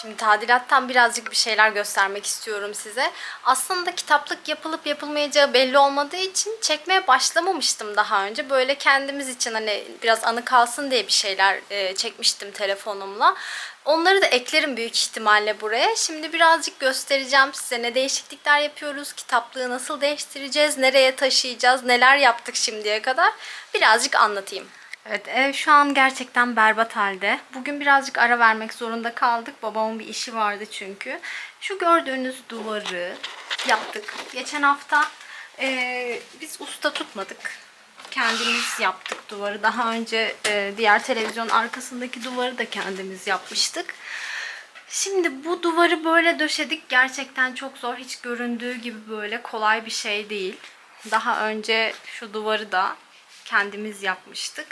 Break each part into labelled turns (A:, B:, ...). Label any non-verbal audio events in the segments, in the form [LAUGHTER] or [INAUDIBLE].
A: Şimdi tadilattan birazcık bir şeyler göstermek istiyorum size. Aslında kitaplık yapılıp yapılmayacağı belli olmadığı için çekmeye başlamamıştım daha önce. Böyle kendimiz için hani biraz anı kalsın diye bir şeyler e, çekmiştim telefonumla. Onları da eklerim büyük ihtimalle buraya. Şimdi birazcık göstereceğim size ne değişiklikler yapıyoruz, kitaplığı nasıl değiştireceğiz, nereye taşıyacağız, neler yaptık şimdiye kadar. Birazcık anlatayım. Evet ev şu an gerçekten berbat halde. Bugün birazcık ara vermek zorunda kaldık. Babamın bir işi vardı çünkü. Şu gördüğünüz duvarı yaptık. Geçen hafta eee, biz usta tutmadık. Kendimiz yaptık duvarı. Daha önce eee, diğer televizyon arkasındaki duvarı da kendimiz yapmıştık. Şimdi bu duvarı böyle döşedik. Gerçekten çok zor. Hiç göründüğü gibi böyle kolay bir şey değil. Daha önce şu duvarı da kendimiz yapmıştık.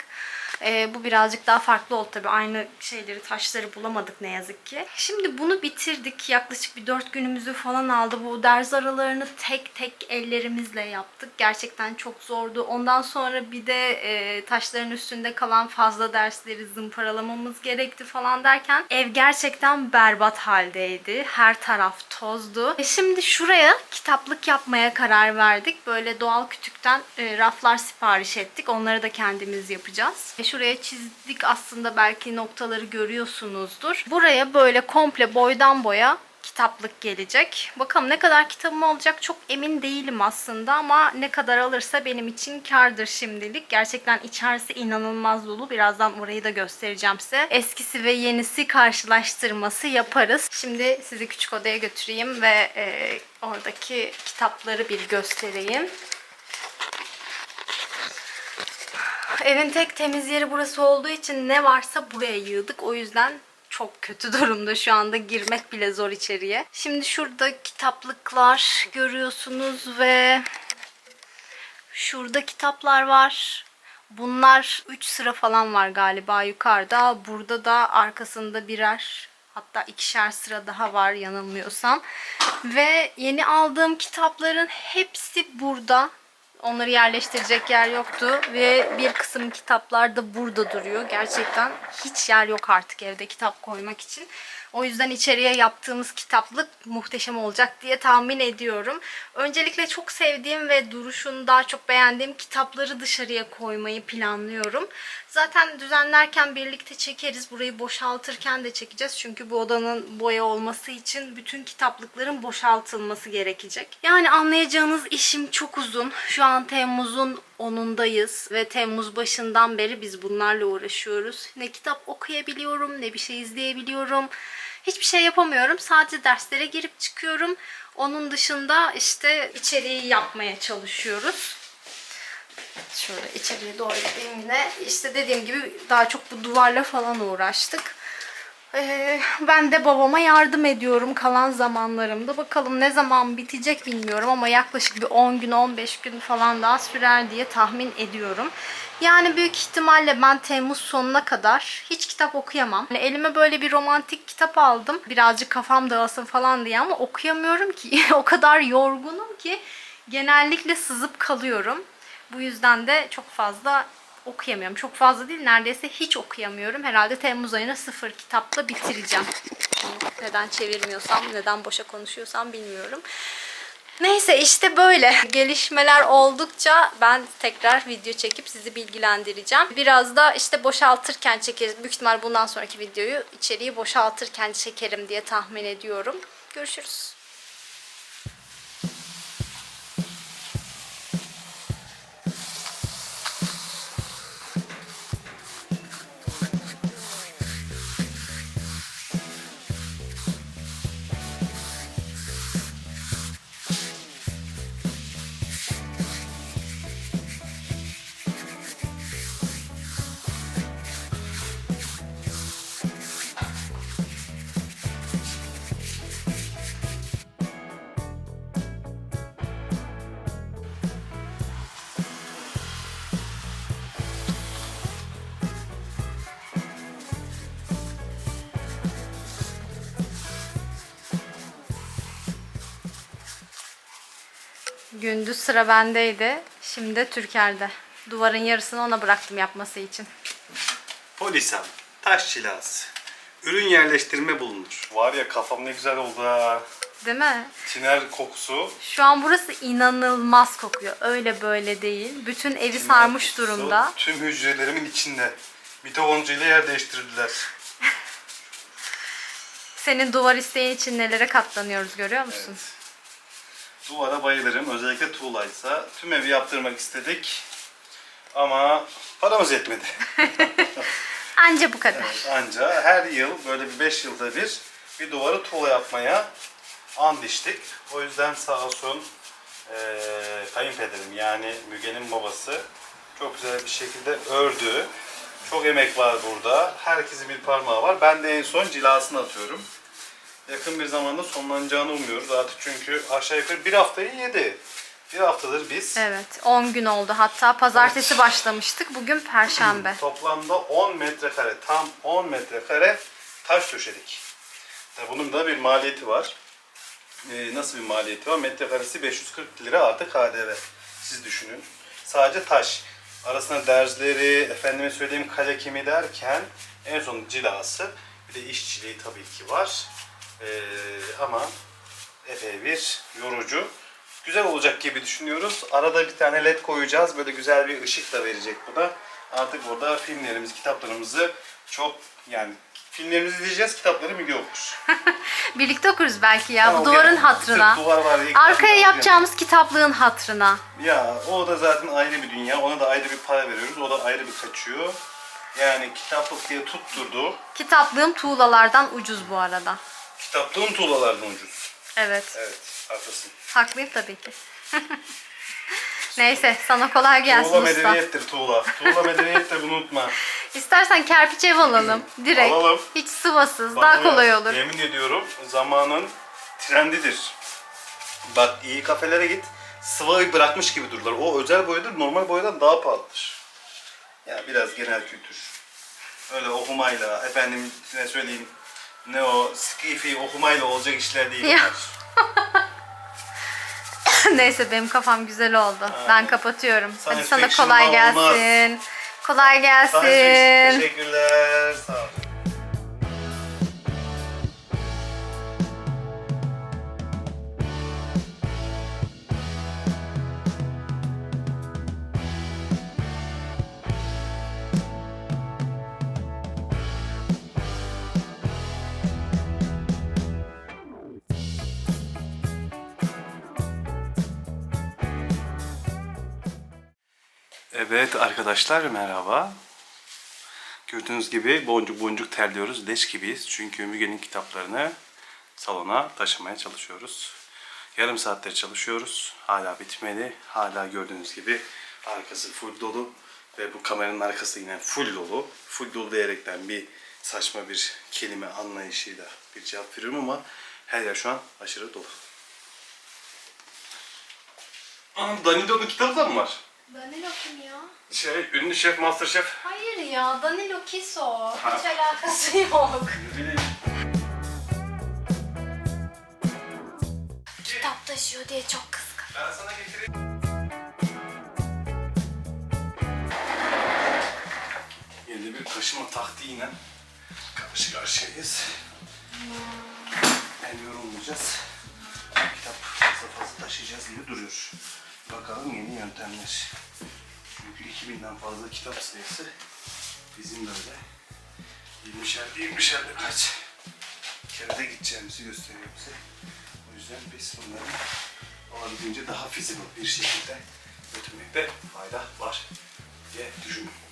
A: Ee, bu birazcık daha farklı oldu tabii. Aynı şeyleri, taşları bulamadık ne yazık ki. Şimdi bunu bitirdik. Yaklaşık bir dört günümüzü falan aldı. Bu derz aralarını tek tek ellerimizle yaptık. Gerçekten çok zordu. Ondan sonra bir de e, taşların üstünde kalan fazla dersleri zımparalamamız gerekti falan derken ev gerçekten berbat haldeydi. Her taraf tozdu. E şimdi şuraya kitaplık yapmaya karar verdik. Böyle doğal kütükten e, raflar sipariş ettik. Onları da kendimiz yapacağız. E şuraya çizdik aslında belki noktaları görüyorsunuzdur. Buraya böyle komple boydan boya kitaplık gelecek. Bakalım ne kadar kitabım olacak çok emin değilim aslında ama ne kadar alırsa benim için kardır şimdilik. Gerçekten içerisi inanılmaz dolu. Birazdan orayı da göstereceğim size. Eskisi ve yenisi karşılaştırması yaparız. Şimdi sizi küçük odaya götüreyim ve e, oradaki kitapları bir göstereyim. Evin tek temiz yeri burası olduğu için ne varsa buraya yığdık. O yüzden çok kötü [LAUGHS] durumda şu anda girmek bile zor içeriye. Şimdi şurada kitaplıklar görüyorsunuz ve şurada kitaplar var. Bunlar 3 sıra falan var galiba yukarıda. Burada da arkasında birer hatta ikişer sıra daha var yanılmıyorsam. Ve yeni aldığım kitapların hepsi burada. Onları yerleştirecek yer yoktu ve bir kısım kitaplar da burada duruyor. Gerçekten hiç yer yok artık evde kitap koymak için. O yüzden içeriye yaptığımız kitaplık muhteşem olacak diye tahmin ediyorum. Öncelikle çok sevdiğim ve duruşunu daha çok beğendiğim kitapları dışarıya koymayı planlıyorum. Zaten düzenlerken birlikte çekeriz. Burayı boşaltırken de çekeceğiz. Çünkü bu odanın boya olması için bütün kitaplıkların boşaltılması gerekecek. Yani anlayacağınız işim çok uzun. Şu an Temmuz'un 10'undayız ve Temmuz başından beri biz bunlarla uğraşıyoruz. Ne kitap okuyabiliyorum, ne bir şey izleyebiliyorum. Hiçbir şey yapamıyorum. Sadece derslere girip çıkıyorum. Onun dışında işte içeriği yapmaya çalışıyoruz. Şöyle içeriye doğru gideyim yine. İşte dediğim gibi daha çok bu duvarla falan uğraştık. Ben de babama yardım ediyorum kalan zamanlarımda. Bakalım ne zaman bitecek bilmiyorum ama yaklaşık bir 10 gün 15 gün falan daha sürer diye tahmin ediyorum. Yani büyük ihtimalle ben Temmuz sonuna kadar hiç kitap okuyamam. Yani elime böyle bir romantik kitap aldım. Birazcık kafam dağılsın falan diye ama okuyamıyorum ki. [LAUGHS] o kadar yorgunum ki genellikle sızıp kalıyorum. Bu yüzden de çok fazla okuyamıyorum. Çok fazla değil neredeyse hiç okuyamıyorum. Herhalde Temmuz ayına sıfır kitapla bitireceğim. Neden çevirmiyorsam, neden boşa konuşuyorsam bilmiyorum. Neyse işte böyle gelişmeler oldukça ben tekrar video çekip sizi bilgilendireceğim. Biraz da işte boşaltırken çekeriz. Büyük ihtimal bundan sonraki videoyu içeriği boşaltırken çekerim diye tahmin ediyorum. Görüşürüz. Gündüz sıra bendeydi. Şimdi de Türker'de. Duvarın yarısını ona bıraktım yapması için.
B: Polisem, taş çilası. ürün yerleştirme bulunur. Var ya kafam ne güzel oldu ha.
A: Değil mi?
B: Tiner kokusu.
A: Şu an burası inanılmaz kokuyor. Öyle böyle değil. Bütün evi sarmış
B: Tiner kokusu
A: durumda.
B: Tüm hücrelerimin içinde. Mitokondri ile yer değiştirdiler. [LAUGHS]
A: Senin duvar isteğin için nelere katlanıyoruz görüyor musun?
B: Evet. Duvara bayılırım. Özellikle tuğlaysa. Tüm evi yaptırmak istedik. Ama paramız yetmedi. [LAUGHS]
A: Anca bu kadar.
B: Evet, anca her yıl böyle bir 5 yılda bir bir duvarı tuğla yapmaya and içtik. O yüzden sağ olsun eee kayınpederim yani Müge'nin babası çok güzel bir şekilde ördü. Çok emek var burada. Herkesin bir parmağı var. Ben de en son cilasını atıyorum. Yakın bir zamanda sonlanacağını umuyoruz. Artık çünkü aşağı yukarı bir haftayı yedi. Bir haftadır biz
A: Evet 10 gün oldu. Hatta pazartesi başlamıştık. Bugün perşembe. [CLEARS THROAT]
B: Toplamda 10 metrekare, tam 10 metrekare taş döşedik. Tabii bunun da bir maliyeti var. Ee, nasıl bir maliyeti var? Metrekaresi 540 lira artı KDV. Siz düşünün. Sadece taş. Arasına derzleri, efendime söyleyeyim kale kimi derken en son cilası. Bir de işçiliği tabii ki var. Ee, ama epey bir yorucu. Güzel olacak gibi düşünüyoruz. Arada bir tane led koyacağız. Böyle güzel bir ışık da verecek bu da. Artık burada filmlerimizi, kitaplarımızı çok yani filmlerimizi izleyeceğiz, kitapları Müge okur. [LAUGHS]
A: Birlikte okuruz belki ya.
B: Ben
A: bu duvarın hatırına.
B: Sırf duvar var
A: Arkaya yapacağımız kitaplığın hatırına.
B: Ya o da zaten ayrı bir dünya. Ona da ayrı bir para veriyoruz. O da ayrı bir kaçıyor. Yani kitaplık diye tutturdu.
A: Kitaplığım tuğlalardan ucuz bu arada.
B: Kitaplığın tuğlalardan ucuz.
A: Evet.
B: Evet, haklısın.
A: Haklıyım tabii ki. [LAUGHS] Neyse sana kolay gelsin
B: Tuğla
A: usta.
B: medeniyettir tuğla. Tuğla medeniyettir bunu unutma. [LAUGHS]
A: İstersen kerpiç ev alalım. Direkt.
B: Alalım.
A: Hiç sıvasız.
B: Bana
A: Daha kolay
B: ya,
A: olur.
B: Yemin ediyorum zamanın trendidir. Bak iyi kafelere git. Sıvayı bırakmış gibi dururlar. O özel boyadır normal boyadan daha pahalıdır. Ya biraz genel kültür. Öyle okumayla, efendim ne söyleyeyim, ne o skifi okumayla olacak işler değil
A: Ya. [LAUGHS] Neyse benim kafam güzel oldu. Ben kapatıyorum.
B: Science
A: Hadi sana kolay
B: olmaz.
A: gelsin. Kolay
B: Science fiction.
A: gelsin.
B: Teşekkürler. Sağ ol. Evet arkadaşlar merhaba. Gördüğünüz gibi boncuk boncuk terliyoruz. Leş gibiyiz. Çünkü Müge'nin kitaplarını salona taşımaya çalışıyoruz. Yarım saattir çalışıyoruz. Hala bitmedi. Hala gördüğünüz gibi arkası full dolu. Ve bu kameranın arkası yine full dolu. Full dolu diyerekten bir saçma bir kelime anlayışıyla bir cevap veriyorum ama her yer şu an aşırı dolu. Aa, Danilo'nun kitabı da mı var?
A: Danilo kim ya?
B: Şey, ünlü şef, master şef.
A: Hayır ya Danilo Kiso.
B: Ha.
A: Hiç alakası yok. Kitap taşıyor diye çok kızgın.
B: Ben sana getireyim. Yeni bir taşıma taktiğiyle karşı karşıyayız. Hem yorulmayacağız. Kitap fazla fazla taşıyacağız gibi duruyor. Bakalım yeni yöntemler. Çünkü 2000'den fazla kitap sayısı bizim böyle 20'şer 20'şer kaç kerede gideceğimizi gösteriyor bize. O yüzden biz bunları olabildiğince daha feasible bir şekilde götürmekte fayda var diye düşünüyorum.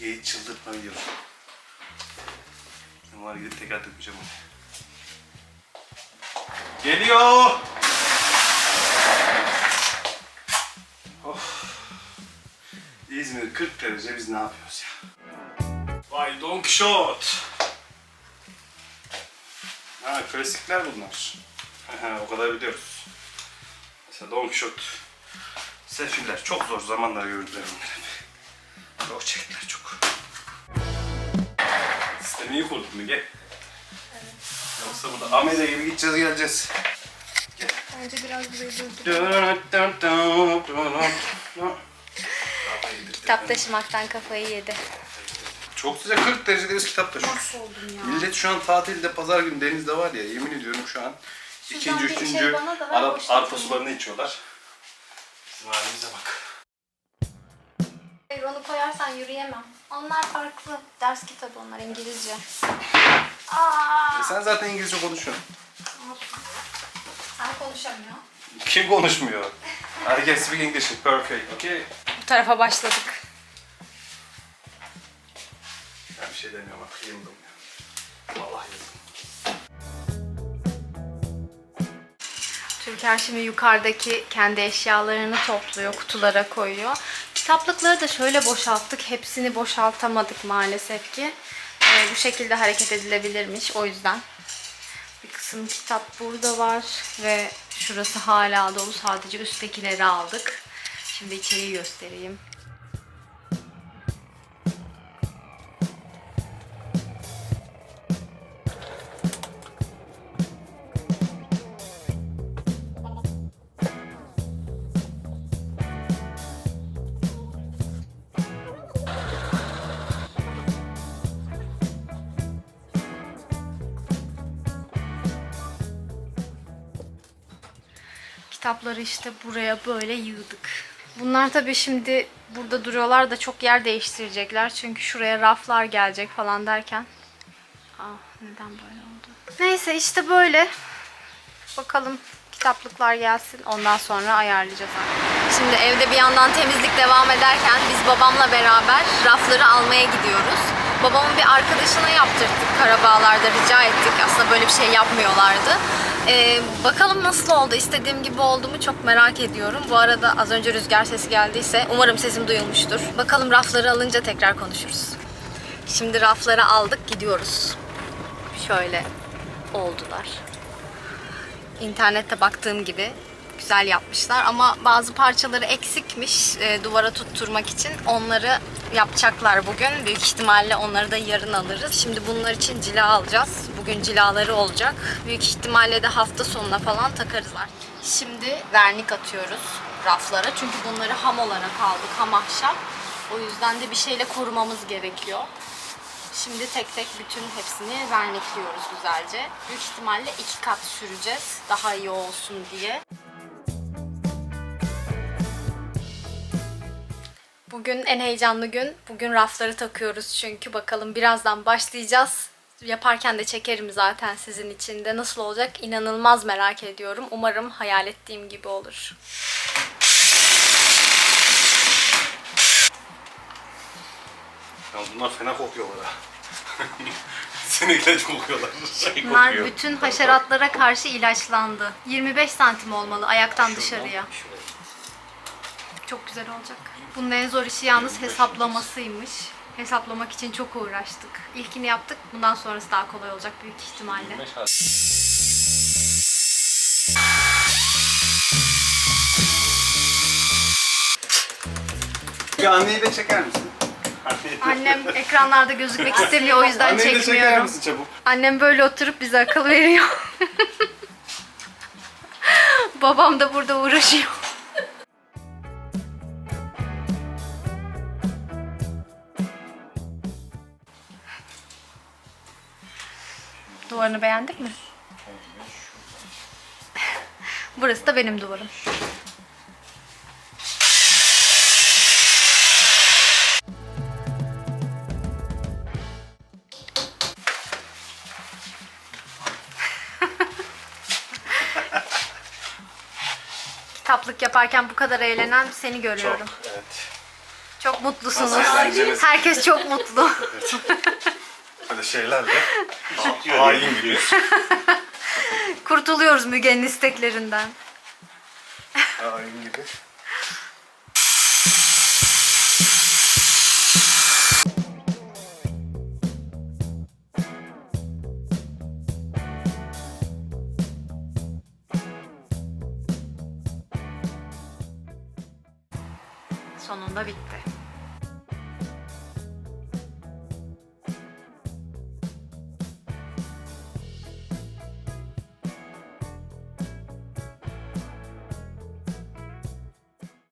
B: Müge'yi çıldırtma videosu. Var gidip tekrar dökeceğim onu. Geliyor. Of. İzmir 40 derece biz ne yapıyoruz ya? Vay Don Quixote. Ha klasikler bunlar. o kadar biliyoruz. Mesela Don Quixote. Sefiller çok zor zamanlar gördüler onları. Çok çektiler çok. Sistemi iyi kurdun Müge. Yoksa burada amele gibi gideceğiz geleceğiz.
A: Bence biraz burayı Kitap taşımaktan kafayı yedi.
B: Çok sıcak 40 derecede biz kitap taşıyoruz.
A: Nasıl oldum ya?
B: Millet şu an tatilde pazar günü denizde var ya yemin ediyorum şu an
A: Şuradan
B: ikinci,
A: şey
B: üçüncü
A: ver,
B: Arap arpa sularını içiyorlar. Bizim halimize bak.
A: Hayır onu koyarsan yürüyemem. Onlar farklı. Ders kitabı onlar İngilizce. Aa,
B: E sen zaten İngilizce konuşuyorsun.
A: sen konuşamıyorsun.
B: Kim konuşmuyor? I can speak English. Perfect. Okay.
A: Bu tarafa başladık.
B: Ben bir şey demiyorum artık yıldım ya. Vallahi yıldım.
A: Türker şimdi yukarıdaki kendi eşyalarını topluyor, kutulara koyuyor. Kitaplıkları da şöyle boşalttık. Hepsini boşaltamadık maalesef ki. Ee, bu şekilde hareket edilebilirmiş. O yüzden bir kısım kitap burada var ve şurası hala dolu. Sadece üsttekileri aldık. Şimdi içeriği göstereyim. Kitapları işte buraya böyle yığdık. Bunlar tabii şimdi burada duruyorlar da çok yer değiştirecekler. Çünkü şuraya raflar gelecek falan derken. Aa, neden böyle oldu? Neyse işte böyle. Bakalım kitaplıklar gelsin. Ondan sonra ayarlayacağız. Şimdi evde bir yandan temizlik devam ederken biz babamla beraber rafları almaya gidiyoruz. Babamın bir arkadaşına yaptırdık Karabağlar'da rica ettik. Aslında böyle bir şey yapmıyorlardı. Ee, bakalım nasıl oldu? İstediğim gibi oldu mu çok merak ediyorum. Bu arada az önce rüzgar sesi geldiyse umarım sesim duyulmuştur. Bakalım rafları alınca tekrar konuşuruz. Şimdi rafları aldık gidiyoruz. Şöyle oldular. İnternette baktığım gibi güzel yapmışlar ama bazı parçaları eksikmiş e, duvara tutturmak için. Onları yapacaklar bugün. Büyük ihtimalle onları da yarın alırız. Şimdi bunlar için cila alacağız. Bugün cilaları olacak. Büyük ihtimalle de hafta sonuna falan takarız artık. Şimdi vernik atıyoruz raflara. Çünkü bunları ham olarak aldık. Ham ahşap. O yüzden de bir şeyle korumamız gerekiyor. Şimdi tek tek bütün hepsini vernikliyoruz güzelce. Büyük ihtimalle iki kat süreceğiz. Daha iyi olsun diye. Bugün en heyecanlı gün. Bugün rafları takıyoruz çünkü bakalım birazdan başlayacağız. Yaparken de çekerim zaten sizin için de. Nasıl olacak inanılmaz merak ediyorum. Umarım hayal ettiğim gibi olur.
B: Ya bunlar fena kokuyorlar ha. [LAUGHS] Sinirle kokuyorlar. Şey
A: Bunlar
B: kokuyor.
A: bütün haşeratlara karşı ilaçlandı. 25 santim olmalı ayaktan dışarıya. Çok güzel olacak. Bunun en zor işi yalnız hesaplamasıymış. Hesaplamak için çok uğraştık. İlkini yaptık. Bundan sonrası daha kolay olacak büyük ihtimalle.
B: Bir anneyi de çeker misin?
A: Annem ekranlarda gözükmek [LAUGHS] istemiyor o yüzden
B: Anneyi de çeker
A: çekmiyorum.
B: misin çabuk?
A: Annem böyle oturup bize akıl veriyor. [LAUGHS] Babam da burada uğraşıyor. Duvarını beğendik mi? Burası da benim duvarım. [LAUGHS] Kitaplık yaparken bu kadar eğlenen seni görüyorum.
B: Çok, evet.
A: Çok mutlusunuz. Herkes çok mutlu.
B: Şeylerle [LAUGHS] ha- hain gibi.
A: Kurtuluyoruz Müge'nin isteklerinden.
B: Hain gibi.